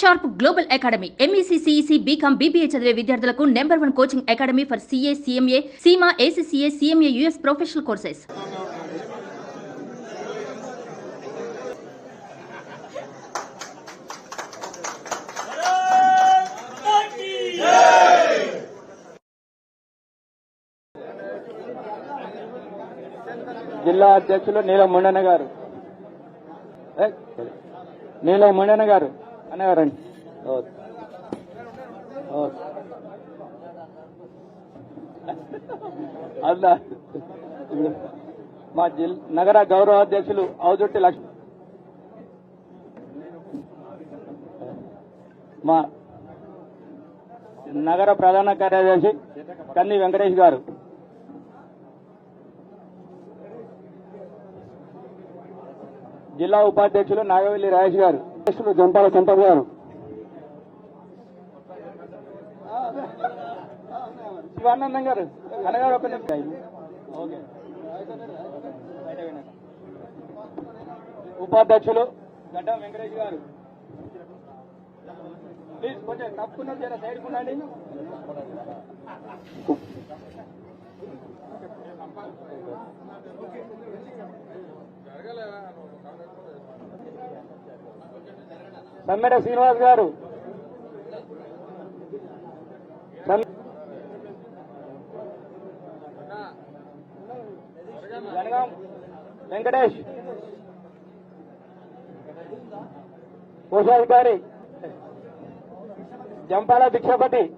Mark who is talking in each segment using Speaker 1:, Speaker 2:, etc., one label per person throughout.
Speaker 1: Sharp global academy MEC CEC BCom BBA చదివే విద్యార్థులకు number one coaching academy for CA CMA CIMA ACCA CMA US professional courses.
Speaker 2: జిల్లా అధ్యక్షులు నీలం ముండన్న గారు. నీలం ముండన్న గారు. రండి ఓకే. ఓకే. అల్లా ఇప్పుడు మా జిల్ నగర గౌరవ అధ్యక్షులు ఔజుట్టి లక్ష్మి మా నగర ప్రధాన కార్యదర్శి కన్ని వెంకటేష్ గారు జిల్లా ఉపాధ్యక్షులు నాగవెల్లి రాజేష్ గారు అధ్యక్షులు జంపాల సంపత్ గారు శివానందం గారు అనగారు ఒక నిమిషం. ఓకే. ఉపాధ్యక్షులు గడ్డం వెంకటేష్ గారు ప్లీజ్ కొంచెం తప్పుకున్న జర సైడ్ ఉండండి సమ్మెడ శ్రీనివాస్ గారు. వెంకటేష్. కోశాధికారి. జంపాల భిక్షపతి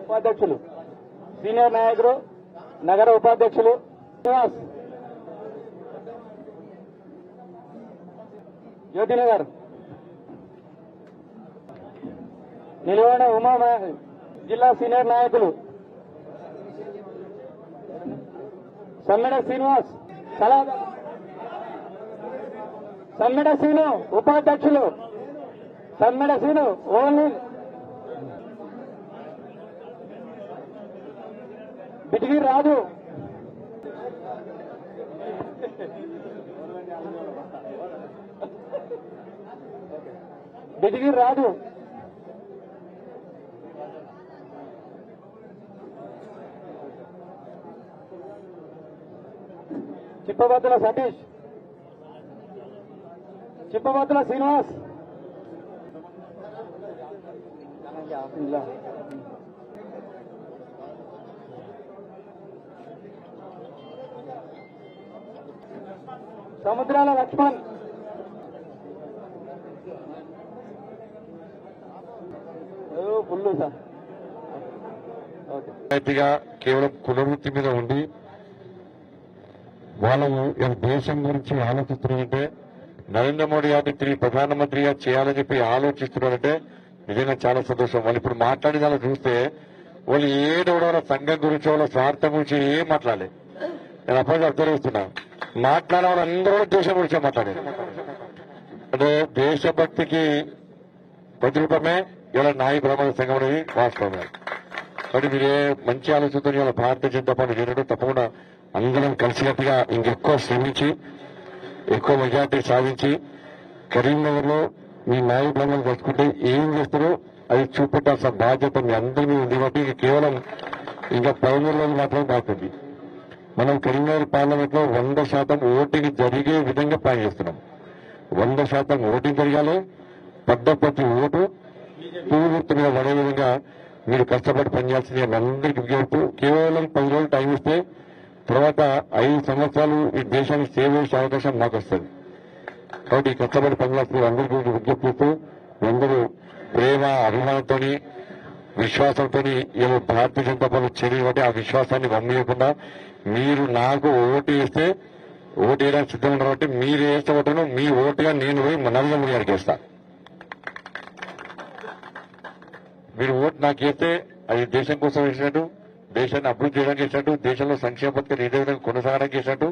Speaker 2: ఉపాధ్యక్షులు. సీనియర్ నాయకులు నగర ఉపాధ్యక్షులు. శ్రీనివాస్. జ్యోతినగర్. నిలవన ఉమా జిల్లా సీనియర్ నాయకులు. సమ్మెడ శ్రీనివాస్ సలహా సమ్మెడ శ్రీను ఉపాధ్యక్షులు. సమ్మెడ శ్రీను ఓన్లీ బిటిగి రాజు. బిటిగి రాజు చిప్పబద్దుల సతీష్. చిప్పబద్దుల శ్రీనివాస్. సముద్రాల లక్ష్మణ్.
Speaker 3: కేవలం కులవృత్తి మీద ఉండి వాళ్ళు దేశం గురించి ఆలోచిస్తున్నారంటే నరేంద్ర మోడీ గారిని తిరిగి ప్రధానమంత్రిగా చేయాలని చెప్పి ఆలోచిస్తున్నారంటే నిజంగా చాలా సంతోషం. వాళ్ళు ఇప్పుడు మాట్లాడిన చూస్తే వాళ్ళు ఏడవడ సంఘం గురించి వాళ్ళ స్వార్థం గురించి ఏం మాట్లాడలే. నేను అప్పటికి అబ్జర్వ్ చేస్తున్నా మాట్లాడే వాళ్ళందరూ దేశం గురించే మాట్లాడారు. అంటే దేశభక్తికి ప్రతిరూపమే ఇలా నాయ బ్రాహ్మణ సంఘం అనేది వాస్తవం కాబట్టి మంచి ఆలోచనతో ఇలా భారతీయ జనతా పార్టీ చేరడం తప్పకుండా అందరం కలిసికట్టుగా ఇంకెక్కువ శ్రమించి ఎక్కువ మెజార్టీ సాధించి కరీంనగర్లో మీ నాయ బ్రాహ్మణులు కలుసుకుంటే ఏం చేస్తారో అది చూపెట్టాల్సిన బాధ్యత మీ అందరి మీద ఉంది కాబట్టి కేవలం ఇంకా పదమూడు రోజులు మాత్రమే బాగుంది మనం కరీంనగర్ పార్లమెంట్లో వంద శాతం ఓటింగ్ జరిగే విధంగా పనిచేస్తున్నాం చేస్తున్నాం. వంద శాతం ఓటింగ్ జరగాలి పడ్డ ప్రతి ఓటు పువ్వు గుర్తు మీద పడే విధంగా మీరు కష్టపడి పనిచేయాల్సింది అందరికీ విజ్ఞప్తి కేవలం పది రోజులు టైం ఇస్తే తర్వాత ఐదు సంవత్సరాలు ఈ దేశానికి సేవ చేసే అవకాశం మాకు వస్తుంది. కాబట్టి కష్టపడి పనిచేస్తున్న అందరికీ విజ్ఞప్తి అందరూ ప్రేమ అభిమానంతో విశ్వాసంతో ఏమో భారతీయ జనతా పార్టీ చర్య కాబట్టి ఆ విశ్వాసాన్ని వమ్మేయకుండా మీరు నాకు ఓటు వేస్తే ఓటు వేయడానికి సిద్ధంగా కాబట్టి మీరు వేస్తే ఓటును మీ ఓటుగా నేను పోయి నరేంద్ర మోడీ గారికి వేస్తాను మీరు ఓటు నాకు చేస్తే అది దేశం కోసం వేసినట్టు దేశాన్ని అభివృద్ధి చేయడానికి చేసినట్టు దేశంలో సంక్షేమ పథకాలు ఇదే విధంగా కొనసాగడానికి చేసినట్టు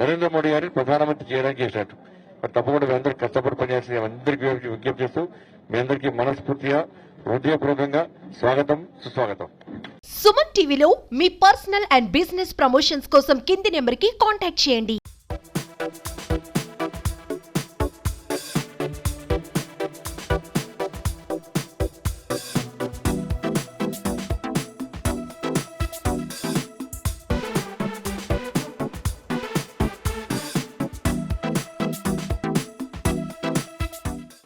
Speaker 3: నరేంద్ర మోడీ గారిని ప్రధానమంత్రి చేయడానికి చేసినట్టు మరి తప్పకుండా మీ అందరూ కష్టపడి పనిచేసి అందరికీ విజ్ఞప్తి చేస్తూ మీ అందరికీ మనస్ఫూర్తిగా హృదయపూర్వకంగా స్వాగతం సుస్వాగతం.
Speaker 4: సుమన్ టీవీలో మీ పర్సనల్ అండ్ బిజినెస్ ప్రమోషన్స్ కోసం కింది నెంబర్కి కాంటాక్ట్ చేయండి.